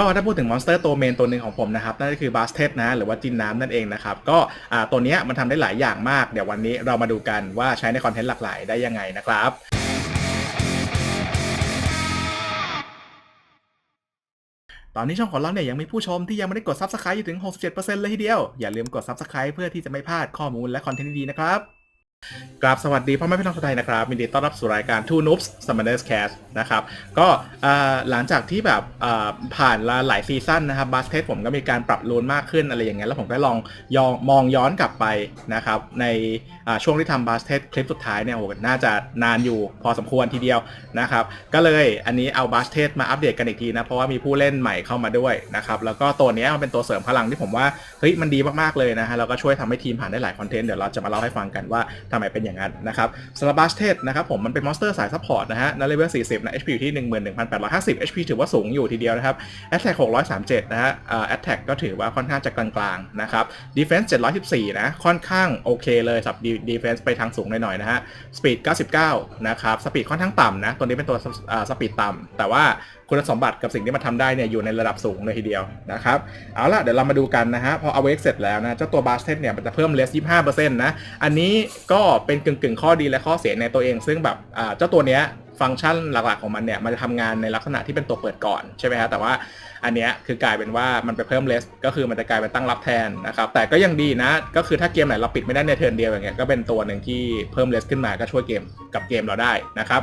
ก็ถ้าพูดถึงมอนสเตอร์ตัวเมนตัวหนึ่งของผมนะครับนั่นก็คือบาสเทสนะหรือว่าจินน้ำนั่นเองนะครับก็ตัวนี้มันทำได้หลายอย่างมาก เดี๋ยววันนี้เรามาดูกันว่าใช้ในคอนเทนต์หลากหลายได้ยังไงนะครับตอนนี้ช่องของเราเนี่ยยังมีผู้ชมที่ยังไม่ได้กด Subscribe อยู่ถึง 67%เลยทีเดียว อย่าลืมกด Subscribe เพื่อที่จะไม่พลาดข้อมูลและคอนเทนต์ดีๆนะครับ กราบสวัสดีพ่อแม่พี่น้องชาวไทยนะครับยินดีต้อนรับสู่รายการ Two Noobs Summoners Cast นะครับก็หลังจากที่แบบอ่าผ่านหลายซีซั่นนะครับบาสเทสผมก็มีการปรับรูนมากขึ้นอะไรอย่างเงี้ยแล้วผมก็ลองยองมองย้อนกลับไปนะครับในช่วงที่ทำบาสเทสคลิปสุดท้ายเนี่ยโอ้โหน่าจะนานอยู่พอสมควรทีเดียวนะครับก็เลยอันนี้เอาบาสเทสมาอัปเดตกันอีกทีนะเพราะว่ามีผู้เล่นใหม่เข้ามาด้วยนะครับแล้วก็ตัวนี้มันเป็นตัวเสริมพลังที่ผมว่าเฮ้ยมันดีมากๆเลยนะฮะแล้วก็ช่วยทำให้ทีมผ่านได้หลายคอนเทนต์เดี๋ยวเราจะมาเล่าให้ฟังกันว่าทำไมเป็นอย่างนั้นนะครับสำหรับบาสเทสนะครับผมมันเป็นมอนสเตอร์สายซัพพอร์ตนะฮะในเลเวล40นะ HP อยู่ที่ 11,850 HP ถือว่าสูงอยู่ทีเดียวนะครับ Attack 637 นะฮะแอ่า Attack ก็ถือว่าค่อนข้างจะกลางๆนะครับ Defense 714 นะ ค่อนข้างโอเคเลยสับ Defense ไปทางสูงหน่อยๆนะฮะ Speed 99 นะครับ Speed ค่อนข้างต่ำนะตัวนี้เป็นตัวอ่า Speed ต่ำแต่ว่า คุณสมบัติกับสิ่งที่มันทำได้เนี่ยอยู่ในระดับสูงเลยทีเดียวนะครับเอาล่ะเดี๋ยวเรามาดูกันนะฮะพอเอาเวกเสร็จแล้วนะเจ้าตัวบาสเทนเนี่ยมันจะเพิ่มเลส25%นะอันนี้ก็เป็นกึ่งกึ่งๆข้อดีและข้อเสียในตัวเอง ซึ่งแบบเจ้าตัวเนี้ยฟังก์ชันหลักๆของมันเนี่ยมันจะทำงานในลักษณะที่เป็นตัวเปิดก่อนใช่ไหมฮะแต่ว่าอันเนี้ยคือกลายเป็นว่ามันไปเพิ่มเลสก็คือมันจะกลายเป็นตั้งรับแทนนะครับแต่ก็ยังดีนะ ก็คือถ้าเกมไหนเราปิดไม่ได้ในเทิร์นเดียวอย่างเงี้ยก็เป็นตัวหนึ่งที่เพิ่มเลสขึ้นมาก็ช่วยเกมกับเกมเราได้นะครับ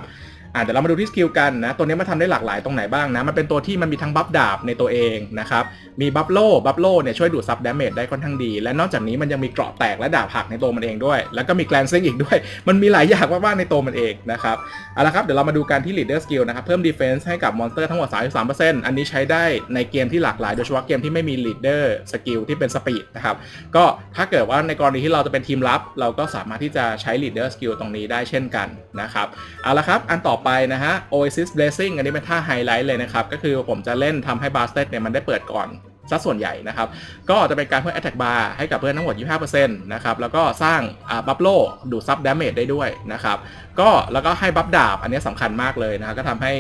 อะเดี๋ยวเรามาดูที่สกิลกันนะ ตัวนี้มันทำได้หลากหลายตรงไหนบ้างนะ มันเป็นตัวที่มันมีทั้งบัฟดาบในตัวเองนะครับ มีบัฟโล่ บัฟโล่เนี่ยช่วยดูดซับดาเมจได้ค่อนข้างดี และนอกจากนี้มันยังมีเกราะแตกและดาบหักในตัวมันเองด้วย แล้วก็มีแกลนซิงอีกด้วย มันมีหลายอย่างมากๆในตัวมันเองนะครับเอาละครับ เดี๋ยวเรามาดูกันที่ leader skill นะครับ เพิ่ม defense ให้กับมอนสเตอร์ทั้งหมด 33%อันนี้ใช้ได้ในเกมที่หลากหลาย โดยเฉพาะเกมที่ไม่มี leader skill ที่เป็น speed นะครับ ก็ถ้าเกิดว่าในกรณีที่เราจะเป็นทีมลับ เราก็สามารถที่จะใช้ leader skill ตรงนี้ได้เช่นกันนะครับเอาละครับอันต่อไปนะฮะ Oasis Blessing อันนี้เป็นท่าไฮไลท์เลยนะครับ ก็คือผมจะเล่นทำให้ b a s t e t เนี่ยมันได้เปิดก่อนซะส่วนใหญ่นะครับ ก็จะเป็นการเพิ่ม attack bar ให้กับเพื่อนทั้งหมด 25%นะครับ แล้วก็สร้างบัฟโลดูดซับดาเมจได้ด้วยนะครับ ก็แล้วก็ให้บัฟดาบ อันนี้สำคัญมากเลยนะก็ทำให้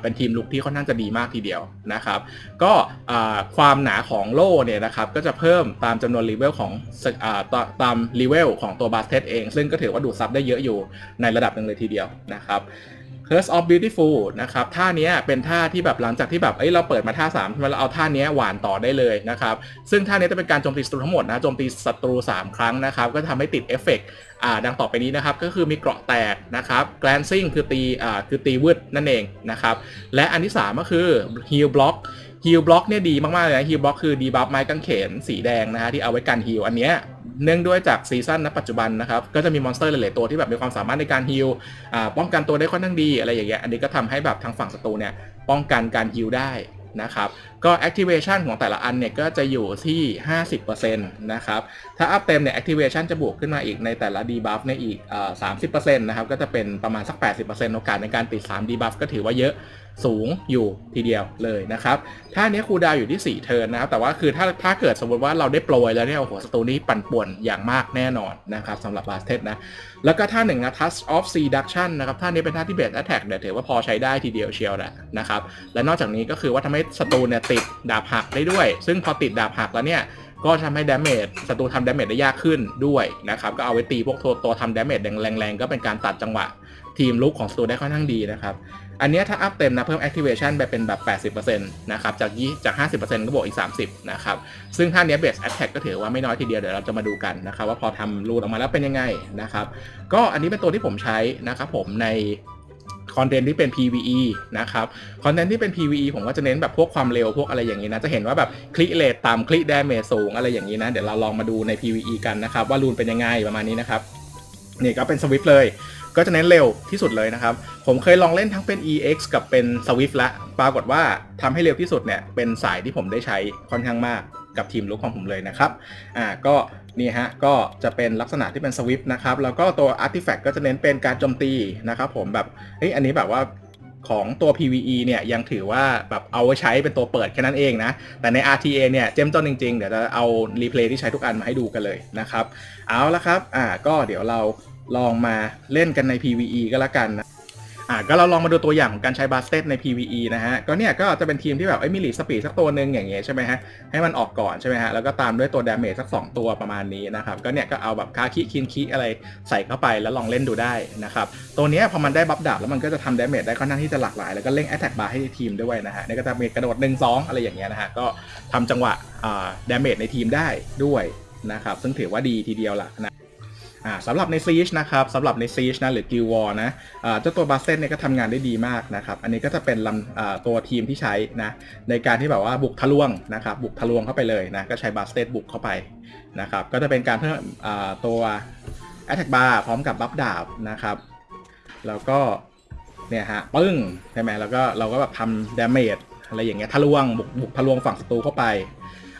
เป็นทีมลุกที่ค่อนข้างจะดีมากทีเดียวนะครับ ก็ความหนาของโล่เนี่ยนะครับ ก็จะเพิ่มตามจำนวนเลเวลของอตามเลเวลของตัวบาสเทสเอง ซึ่งก็ถือว่าดูดซับได้เยอะอยู่ในระดับหนึ่งเลยทีเดียวนะครับ Curse of Beautiful นะครับท่าเนี้ยเป็นท่าที่แบบหลังจากที่แบบเอ้ยเราเปิดมาท่า3ใช่ไหมเราเอาท่าเนี้ยหวานต่อได้เลยนะครับซึ่งท่าเนี้ยจะเป็นการโจมตีศัตรูทั้งหมดนะโจมตีศัตรู 3 ครั้งนะครับก็ทำให้ติดเอฟเฟกต์อ่าดังต่อไปนี้นะครับก็คือมีเกราะแตกนะครับ glancing คือตีอ่าคือตีวืดนั่นเองนะครับและอันที่ 3 ก็คือ heal block ฮิลบล็อกเนี่ยดีมากๆเลยนะฮิลบล็อกคือดีบัฟไม้กางเขนสีแดงนะฮะที่เอาไว้กันฮิลอันเนี้ย เนื่องด้วยจากซีซั่นณปัจจุบันนะครับ ก็จะมีมอนสเตอร์หลายๆตัวที่แบบมีความสามารถในการฮิลป้องกันตัวได้ค่อนข้างดีอะไรอย่างเงี้ยอันนี้ก็ทำให้แบบทางฝั่งศัตรูเนี่ยป้องกันการฮิลได้นะครับ ก็ activation ของแต่ละอันเนี่ยก็จะอยู่ที่ 50%นะครับ ถ้าอัพเต็มเนี่ย activation จะบวกขึ้นมาอีกในแต่ละ debuff ในยอีกเอ่อ30%นะครับ ก็จะเป็นประมาณสัก 80%โอกาสในการติด 3 debuff ก็ถือว่าเยอะ สูงอยู่ทีเดียวเลยนะครับท่านี้คูดาวอยู่ที่ 4 เทิร์นนะครับแต่ว่าคือถ้าถ้าเกิดสมมติว่าเราได้โปรยแล้วเนี่ยโอ้โหสตูนี้ปั่นป่วนอย่างมากแน่นอนนะครับสำหรับบาสเทสนะ แล้วก็ท่าหนึ่งนะ touch of seduction นะครับท่านี้เป็นท่าที่เบส attack เนี่ยถือว่าพอใช้ได้ทีเดียวเชียวแหละนะครับและนอกจากนี้ก็คือว่าทำให้สตูเนี่ยติดดาบหักได้ด้วย ซึ่งพอติดดาบหักแล้วเนี่ยก็ทำให้ดาเมจศัตรูทำดาเมจได้ยากขึ้นด้วยนะครับ ก็เอาไว้ตีพวกตัวตัวทำดาเมจแรงๆ ก็เป็นการตัดจังหวะ ทีมลุกของศัตรูได้ค่อนข้างดีนะครับ อันนี้ถ้าอัพเต็มนะเพิ่ม activation ไปเป็นแบบ 80%นะครับจากยี่จาก 50%ก็บวกอีก 30นะครับซึ่งท่าเนี้ย base attack ก็ถือว่าไม่น้อยทีเดียวเดี๋ยวเราจะมาดูกันนะครับว่าพอทำรูนออกมาแล้วเป็นยังไงนะครับก็อันนี้เป็นตัวที่ผมใช้นะครับผมในคอนเทนต์ที่เป็น PVE นะครับ คอนเทนต์ที่เป็น PVE ผมก็จะเน้นแบบพวกความเร็วพวกอะไรอย่างนี้นะ จะเห็นว่าแบบคลิกเลทต่ำคลิกดาเมจสูงอะไรอย่างนี้นะ เดี๋ยวเราลองมาดูใน PVE กันนะครับ ว่ารูนเป็นยังไงประมาณนี้นะครับ นี่ก็เป็นสวิฟเลย ก็จะเน้นเร็วที่สุดเลยนะครับ ผมเคยลองเล่นทั้งเป็น EX กับเป็น Swift ละ ปรากฏว่าทำให้เร็วที่สุดเนี่ย เป็นสายที่ผมได้ใช้ค่อนข้างมากกับทีมลุกของผมเลยนะครับ อ่า ก็นี่ฮะ ก็จะเป็นลักษณะที่เป็น Swift นะครับ แล้วก็ตัว Artifact ก็จะเน้นเป็นการโจมตีนะครับผมแบบ เฮ้ย อันนี้แบบว่าของตัว PVE เนี่ยยังถือว่าแบบเอาไว้ใช้เป็นตัวเปิดแค่นั้นเองนะ แต่ใน RTA เนี่ยเจ้มจนจริงๆ เดี๋ยวจะเอารีเพลย์ที่ใช้ทุกอันมาให้ดูกันเลยนะครับ เอาละครับ อ่า ก็เดี๋ยวเรา ลองมาเล่นกันใน PVE ก็แล้วกันนะอ่าก็เราลองมาดูตัวอย่างของการใช้บาสเต t ใน PVE นะฮะ ก็เนี่ยก็จะเป็นทีมที่แบบเอ้มีลีดสปีดสักตัวหนึ่งอย่างเงี้ยใช่ไหมฮะ ให้มันออกก่อนใช่ไหมฮะ แล้วก็ตามด้วยตัวดาเมจสัก 2 ตัวประมาณนี้นะครับ ก็เนี่ยก็เอาแบบคาคิคินคิอะไรใส่เข้าไปแล้วลองเล่นดูได้นะครับ ตัวเนี้ยพอมันได้บัฟดาบแล้วมันก็จะทำดาเมจได้ค่อนข้างที่จะหลากหลาย แล้วก็เร่งแอตแทกบาร์ให้ทีมด้วยนะฮะนี่ก็จะมีกระโดด1 2อะไรอย่างเงี้ยนะฮะ ก็ทำจังหวะอ่าดาเมจในทีมได้ด้วยนะครับซึ่งถือว่าดีทีเดียวล่ะนะ อ่าสำหรับใน Siege นะครับสำหรับใน Siege นะหรือ Guild War นะอ่าเจ้าตัวบาสเซนเนี่ยก็ทำงานได้ดีมากนะครับ อันนี้ก็จะเป็นลำอ่าตัวทีมที่ใช้นะในการที่แบบว่าบุกทะลวงนะครับบุกทะลวงเข้าไปเลยนะก็ใช้บาสเซนบุกเข้าไปนะครับก็จะเป็นการเพิ่มอ่าตัว Attack Bar พร้อมกับบัฟดาบนะครับแล้วก็เนี่ยฮะปึ้งใช่ไหมแล้วก็เราก็แบบทำ damage อะไรอย่างเงี้ยทะลวงบุกบุกทะลวงฝั่งศัตรูเข้าไป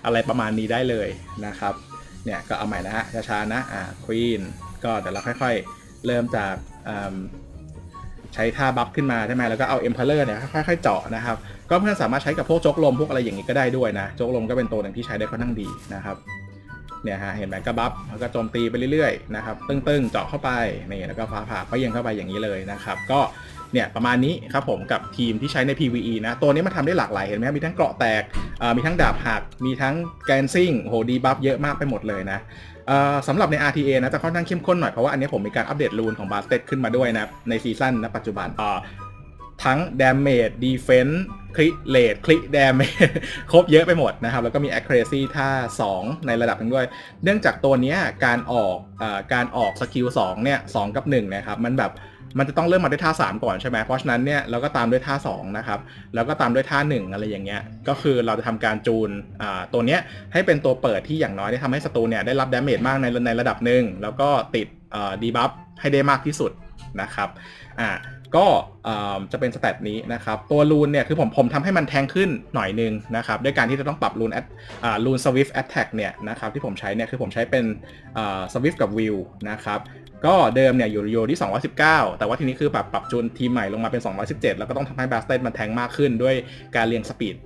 อะไรประมาณนี้ได้เลยนะครับ เนี่ยก็เอาใหม่นะฮะช้าๆนะอ่าควีนก็เดี๋ยวเราค่อยๆ เริ่มจากใช้ท่าบัฟขึ้นมาใช่ไหมแล้วก็เอาเอ็มเพลเลอร์เนี่ยค่อยๆเจาะนะครับก็เพื่อนสามารถใช้กับพวกโจกลมพวกอะไรอย่างนี้ก็ได้ด้วยนะโจกลมก็เป็นตัวหนึ่งที่ใช้ได้ค่อนข้างดีนะครับ เนี่ยฮะเห็นไหมก็บัฟแล้วก็โจมตีไปเรื่อยๆนะครับตึ้งๆ เจาะเข้าไปนี่แล้วก็ฟ้าผ่าก็ยังเข้าไปอย่างนี้เลยนะครับ ก็เนี่ยประมาณนี้ครับผมกับทีมที่ใช้ใน PVE นะ ตัวนี้มันทำได้หลากหลายเห็นไหมมีทั้งเกราะแตกมีทั้งดาบหัก มีทั้งแกนซิ่งโหดีบัฟเยอะมากไปหมดเลยนะสำหรับใน RTA นะจะค่อนข้างเข้มข้นหน่อย เพราะว่าอันนี้ผมมีการอัปเดตรูนของบาสเต t ขึ้นมาด้วยนะ ในซีซั่นณปัจจุบันอ ทั้ง Damage Defense คลิเลดคลิ Damage ครบเยอะไปหมดนะครับ แล้วก็มี Accuracy ท่า 2 ในระดับหนึงด้วย เนื่องจากตัวเนี้ยการออกอาการออกสกิล2เนี่ย2กับ1นะครับ มันแบบมันจะต้องเริ่มมาด้วยท่า 3 ก่อนใช่ไหมเพราะฉะนั้นเนี่ยเราก็ตามด้วยท่า 2 นะครับ แล้วก็ตามด้วยท่า 1 อะไรอย่างเงี้ย ก็คือเราจะทำการจูนอ่าตัวเนี้ยให้เป็นตัวเปิดที่อย่างน้อยได้ทำให้ศัตรูเนี่ยได้รับดาเมจมากในในระดับหนึ่งแล้วก็ติดดีบัฟให้ได้มากที่สุด นะครับอ่าก็อ่าจะเป็นสเตตนี้นะครับ ตัวรูนเนี่ยคือผมผมทำให้มันแทงขึ้นหน่อยนึงนะครับ ด้วยการที่จะต้องปรับรูนแอดอ่ารูนสวิฟต์แอตแทกเนี่ยนะครับที่ผมใช้เนี่ยคือผมใช้เป็นอ่าสวิฟต์กับวิวนะครับ ก็เดิมเนี่ยอยู่อยู่ที่ 219 แต่ว่าทีนี้คือแบบปรับจูนทีใหม่ลงมาเป็น 217 แล้วก็ต้องทำให้บาสเตนมันแทงมากขึ้นด้วยการเรียงสปีด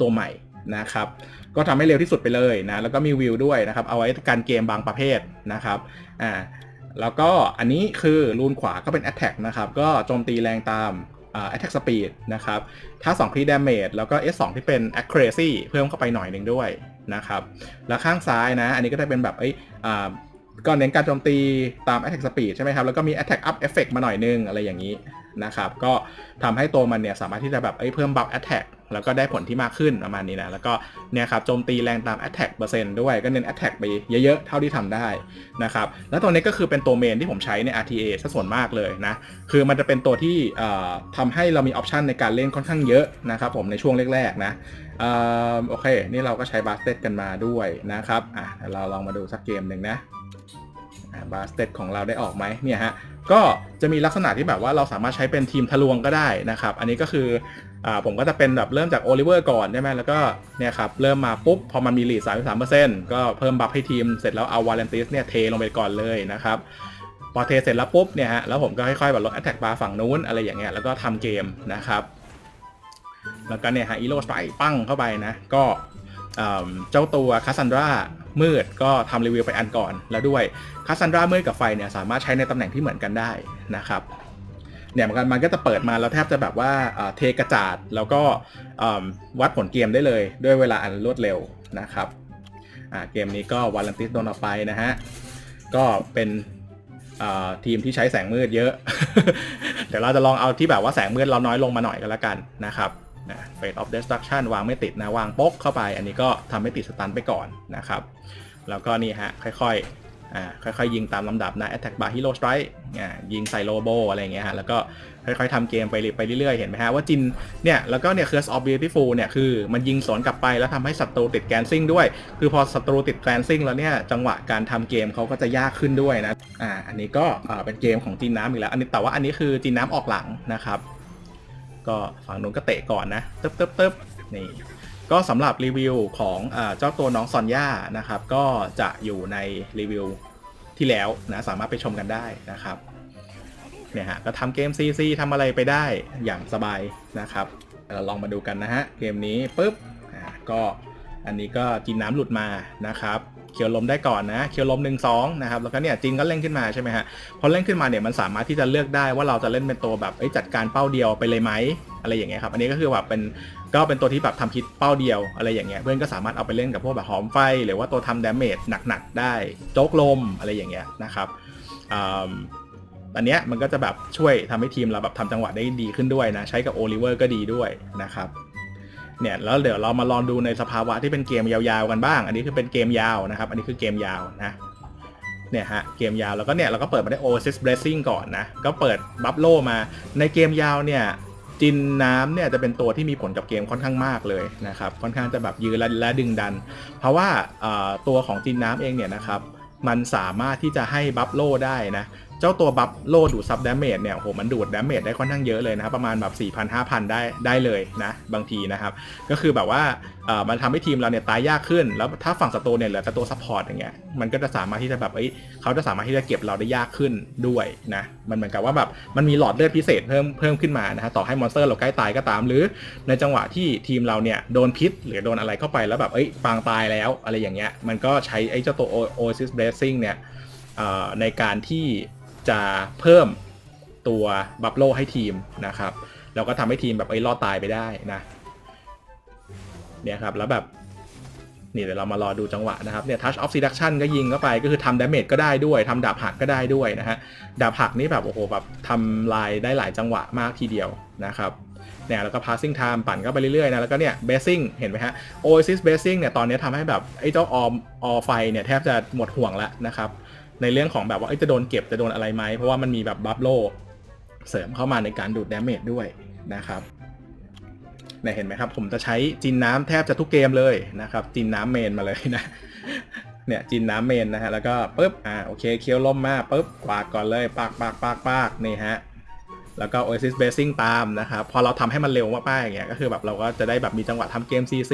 ตัวใหม่นะครับ ก็ทำให้เร็วที่สุดไปเลยนะ แล้วก็มีวิวด้วยนะครับ เอาไว้การเกมบางประเภทนะครับ อ่า แล้วก็อันนี้คือรูนขวาก็เป็น Attack นะครับ ก็โจมตีแรงตามอ่า Attack Speed นะครับ ถ้า2 Crit Damage แล้วก็ S2 ที่เป็น Accuracy เพิ่มเข้าไปหน่อยหนึ่งด้วยนะครับ แล้วข้างซ้ายนะ อันนี้ก็จะเป็นแบบเอ้ยอ่าก็เน้นการโจมตีตาม Attack Speed ใช่ไหมครับ แล้วก็มี Attack Up Effect มาหน่อยนึงอะไรอย่างนี้ นะครับ ก็ทำให้ตัวมันเนี่ยสามารถที่จะแบบเอ้ยเพิ่มบัฟ Attack แล้วก็ได้ผลที่มากขึ้นประมาณนี้นะ แล้วก็เนี่ยครับโจมตีแรงตาม Attack เปอร์เซ็นต์ด้วยก็เน้น Attack ไปเยอะๆ เท่าที่ทำได้นะครับ แล้วตัวนี้ก็คือเป็นตัวเมนที่ผมใช้ใน RTA ซะส่วนมากเลยนะ คือมันจะเป็นตัวที่ทำให้เรามีออปชันในการเล่นค่อนข้างเยอะนะครับผมในช่วงแรกๆนะออโอเค นี่เราก็ใช้บาสเต t กันมาด้วยนะครับ อะเราลองมาดูสักเกมหนึ่งนะบาสเต t ของเราได้ออกไหมเนี่ยฮะ ก็จะมีลักษณะที่แบบว่าเราสามารถใช้เป็นทีมทะลวงก็ได้นะครับ อันนี้ก็คืออ่าผมก็จะเป็นแบบเริ่มจากโอลิเวอร์ก่อนใช่ไหมแล้วก็เนี่ยครับเริ่มมาปุ๊บ พอมันมีลีด33%ก็เพิ่มบัฟให้ทีมเสร็จแล้วเอาวาเลนติสเนี่ยเทลงไปก่อนเลยนะครับพอเทเสร็จแล้วปุ๊บเนี่ยฮะแล้วผมก็ค่อยๆแบบลด attack bar ฝั่งนู้นอะไรอย่างเงี้ยแล้วก็ทำเกมนะครับแล้วก็เนี่ยฮะอีโร่ใส่ปั้งเข้าไปนะก็เอิ่มเจ้าตัวคาซันดรา มืดก็ทำรีวิวไปอันก่อนแล้วด้วยคาซันดรามืดกับไฟเนี่ยสามารถใช้ในตำแหน่งที่เหมือนกันได้นะครับเนี่ยมันก็มันก็จะเปิดมาแล้วแทบจะแบบว่าเทกระจาดแล้วก็วัดผลเกมได้เลย ด้วยเวลาอันรวดเร็วนะครับเกมนี้ก็วาลันติสโดนเอาไปนะฮะ ก็เป็นทีมที่ใช้แสงมืดเยอะ เดี๋ยวเราจะลองเอาที่แบบว่าแสงมืดเราน้อยลงมาหน่อยกันละกันนะครับ เฟสออฟเดสตรักชันวางไม่ติดนะ วางป๊กเข้าไป อันนี้ก็ทำให้ติดสตันไปก่อนนะครับ แล้วก็นี่ฮะ ค่อยๆอ่าค่อยๆ ยิงตามลำดับนะ Attack Bar Hero Strike อ่ายิงใส่โลโบอะไรเงี้ยฮะ แล้วก็ค่อยๆทำเกมไปเรื่อยไปเรื่อยๆ เห็นไหมฮะ ว่าจินเนี่ย แล้วก็เนี่ย Curse of Beautiful เนี่ย คือมันยิงสวนกลับไปแล้วทำให้ศัตรูติดแกนซิ่งด้วย คือพอศัตรูติดแกนซิ่งแล้วเนี่ย จังหวะการทำเกมเขาก็จะยากขึ้นด้วยนะ อ่า อันนี้ก็อ่าเป็นเกมของจีนน้ำอีกแล้ว อันนี้แต่ว่าอันนี้คือจีนน้ำออกหลังนะครับ ก็ฝั่งนู้นก็เตะก่อนนะตึ๊บตึ๊บตึ๊บนี่ก็สำหรับรีวิวของเจ้าตัวน้องซอนย่านะครับ ก็จะอยู่ในรีวิวที่แล้วนะสามารถไปชมกันได้นะครับเนี่ยฮะก็ทำเกม CC ทำอะไรไปได้อย่างสบายนะครับเราลองมาดูกันนะฮะ เกมนี้ปุ๊บก็อันนี้ก็จินน้ำหลุดมานะครับ เคียวลมได้ก่อนนะเคียวลมหนึ่งสองนะครับแล้วก็เนี่ยจินก็เล่นขึ้นมาใช่ไหมฮะพอเล่นขึ้นมาเนี่ยมันสามารถที่จะเลือกได้ว่าเราจะเล่นเป็นตัวแบบจัดการเป้าเดียวไปเลยไหมอะไรอย่างเงี้ยครับอันนี้ก็คือแบบเป็นก็เป็นตัวที่แบบทำพิษเป้าเดียวอะไรอย่างเงี้ยเพื่อนก็สามารถเอาไปเล่นกับพวกแบบหอมไฟ หรือว่าตัวทำดาเมจหนักๆได้โจ๊กลมอะไรอย่างเงี้ยนะครับอันเนี้ยมันก็จะแบบช่วยทำให้ทีมเราแบบทำจังหวะได้ดีขึ้นด้วยนะใช้กับโอลิเวอร์ก็ดีด้วยนะครับ เนี่ยแล้วเดี๋ยวเรามาลองดูในสภาวะที่เป็นเกมยาวๆกันบ้าง อันนี้คือเป็นเกมยาวนะครับ อันนี้คือเกมยาวนะเนี่ยฮะเกมยาวแล้วก็เนี่ยเราก็เปิดมาได้ Oasis Blessing ก่อนนะก็เปิดบัฟโลมาในเกมยาวเนี่ยจินน้ำเนี่ยจะเป็นตัวที่มีผลกับเกมค่อนข้างมากเลยนะครับค่อนข้างจะแบบยืนและและดึงดัน เพราะว่าตัวของจินน้ำเองเนี่ยนะครับมันสามารถที่จะให้บัฟโลได้นะ เจ้าตัวบัฟโลดูดซับดาเมจเนี่ยโหมันดูดดาเมจได้ค่อนข้างเยอะเลยนะครับประมาณแบบ4 0 0 0 5 0 0 ได้ได้เลยนะบางทีนะครับก็คือแบบว่าเออมันทำให้ทีมเราเนี่ยตายยากขึ้น แล้วถ้าฝั่งศัตรูเนี่ยเหลือแต่ตัวซัพพอร์ตอย่างเงี้ยมันก็จะสามารถที่จะแบบเอ้ยเขาจะสามารถที่จะเก็บเราได้ยากขึ้นด้วยนะมันเหมือนกับว่าแบบมันมีหลอดเลือดพิเศษเพิ่มเพิ่มขึ้นมานะฮะต่อให้มอนสเตอร์เราใกล้ตายก็ตาม หรือในจังหวะที่ทีมเราเนี่ยโดนพิษ หรือโดนอะไรเข้าไปแล้วแบบเอ้ยปางตายแล้วอะไรอย่างเงี้ยมันก็ใช้ไอ้เจ้าตัว Oasis Blessing เนี่ยในการที่ จะเพิ่มตัวบัฟโลให้ทีมนะครับแล้วก็ทำให้ทีมแบบไอ้รอดตายไปได้นะเนี่ยครับแล้วแบบนี่เดี๋ยวเรามารอดูจังหวะนะครับเนี่ย touch of seduction ก็ยิงเข้าไปก็คือทำ damage ก็ได้ด้วยทำดาบหักก็ได้ด้วยนะฮะดาบหักนี่แบบโอ้โหแบบทำลายได้หลายจังหวะมากทีเดียวนะครับเนี่ยแล้วก็ passing time ปั่นก็ไปเรื่อยๆนะแล้วก็เนี่ย basing เห็นไหมฮะ Oasis basing เนี่ยตอนนี้ทำให้แบบไอ้เจ้าออมออไฟเนี่ยแทบจะหมดห่วงแล้วนะครับ ในเรื่องของแบบว่าจะโดนเก็บจะโดนอะไรไหมเพราะว่ามันมีแบบบัฟโลเสริมเข้ามาในการดูดดาเมจด้วยนะครับเนี่ยเห็นไหมครับ ผมจะใช้จินน้ำแทบจะทุกเกมเลยนะครับ จินน้ำเมนมาเลยนะเนี่ยจินน้ำเมนนะฮะแล้วก็ปุ๊บอ่าโอเคเคียวล่มมาปุ๊บปากก่อนเลยปากปากปากปากนี่ฮะแล้วก็ Oasis Basing ตามนะครับพอเราทำให้มันเร็วมากๆอย่างเงี้ยก็คือแบบเราก็จะได้แบบมีจังหวะทำเกม CC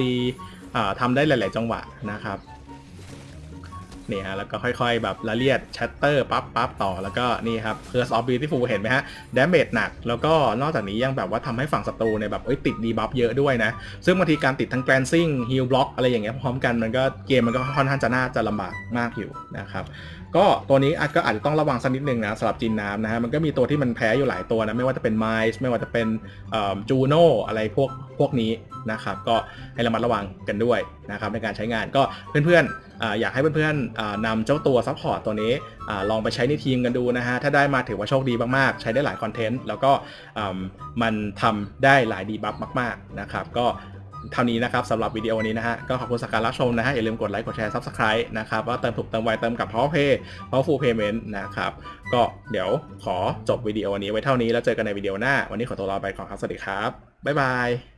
อ่าทำได้หลาย ๆ จังหวะนะครับ นี่ฮะแล้วก็ค่อยๆ แบบละเลียดชัตเตอร์ปั๊บปั๊บต่อแล้วก็นี่ครับ Curse of Beautiful เห็นไหมฮะดาเมจหนัก แล้วก็นอกจากนี้ยังแบบว่าทำให้ฝั่งศัตรูเนี่ยแบบเอ้ยติดดีบัฟเยอะด้วยนะ ซึ่งบางทีการติดทั้งแกลนซิ่งฮิลบล็อกอะไรอย่างเงี้ยพร้อมกันมันก็เกมมันก็ค่อนข้างจะน่าจะลำบากมากอยู่นะครับ ก็ตัวนี้อาจก็อาจจะต้องระวังสักนิดนึงนะสำหรับจินน้ำนะฮะมันก็มีตัวที่มันแพ้อยู่หลายตัวนะไม่ว่าจะเป็นไมซ์ไม่ว่าจะเป็นจูโนอะไรพวกพวกนี้นะครับก็ให้ระมัดระวังกันด้วยนะครับในการใช้งานก็เพื่อนๆอาอยากให้เพื่อนๆนำเจ้าตัวซัพพอร์ตตัวนี้อลองไปใช้ในทีมกันดูนะฮะถ้าได้มาถือว่าโชคดีมากๆ ใช้ได้หลายคอนเทนต์แล้วก็มันทำได้หลายดีบัฟมาก ๆนะครับ ก็ เท่านี้นะครับสำหรับวิดีโอนี้นะฮะ ก็ขอบคุณสักการรับชมนะฮะ อย่าลืมกดไลค์กดแชร์ Subscribe นะครับว่าเติมถูกเติมไวเติมกับ Power Pay Powerful Payment นะครับ ก็เดี๋ยวขอจบวิดีโอนี้ไว้เท่านี้แล้วเจอกันในวิดีโอหน้า วันนี้ขอตัวลาไปก่อนครับ สวัสดีครับ บ๊ายบาย